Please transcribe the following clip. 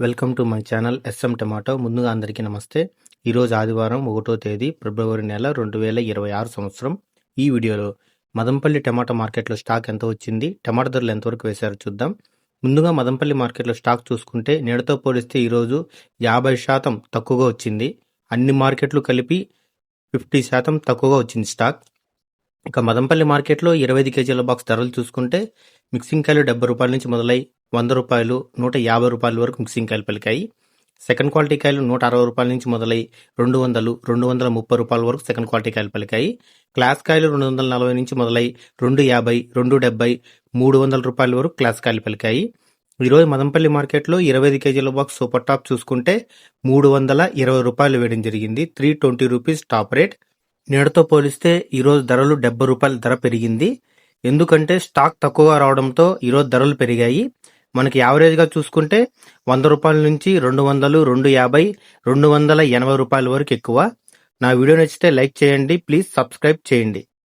Welcome to my channel S M tomato. ముందుగా అందరికీ నమస్తే. ఈరోజు ఆదివారం ఒకటో తేదీ ఫిబ్రవరి నెల రెండు వేల ఇరవై ఆరు సంవత్సరం. ఈ వీడియోలో మదంపల్లి టమాటా మార్కెట్లో స్టాక్ ఎంత వచ్చింది టమాటా ధరలు ఎంతవరకు వేశారో చూద్దాం. ముందుగా మదంపల్లి మార్కెట్లో స్టాక్ చూసుకుంటే నేడుతో పోలిస్తే ఈరోజు యాభై శాతం తక్కువగా వచ్చింది. అన్ని మార్కెట్లు కలిపి ఫిఫ్టీ శాతం తక్కువగా వచ్చింది స్టాక్. ఇక మదంపల్లి మార్కెట్లో ఇరవై ఐదు కేజీల బాక్స్ ధరలు చూసుకుంటే మిక్సింగ్ కాయలు డెబ్బై రూపాయల నుంచి మొదలై వంద రూపాయలు నూట యాభై రూపాయల వరకు మిక్సింగ్ కాయలు పలికాయి. సెకండ్ క్వాలిటీ కాయలు నూట అరవై రూపాయల నుంచి మొదలై రెండు వందలు రెండు వందల ముప్పై రూపాయల వరకు సెకండ్ క్వాలిటీ కాయలు పలికాయి. క్లాస్ కాయలు రెండు వందల నలభై నుంచి మొదలై రెండు యాభై రెండు డెబ్బై మూడు వందల రూపాయల వరకు క్లాస్ కాయలు పలికాయి. ఈరోజు మదంపల్లి మార్కెట్లో ఇరవై ఐదు కేజీల బాక్స్ సూపర్ టాప్ చూసుకుంటే మూడు వందల ఇరవై రూపాయలు వేయడం జరిగింది. Three twenty rupees top rate. నేడుతో పోలిస్తే ఈరోజు ధరలు డెబ్బై రూపాయల ధర పెరిగింది. ఎందుకంటే స్టాక్ తక్కువగా రావడంతో ఈరోజు ధరలు పెరిగాయి. మనకి యావరేజ్గా చూసుకుంటే వంద రూపాయల నుంచి రెండు వందలు రెండు యాభై రెండు వందల ఎనభై రూపాయల వరకు ఎక్కువ. నా వీడియో నచ్చితే లైక్ చేయండి ప్లీజ్ సబ్స్క్రైబ్ చేయండి.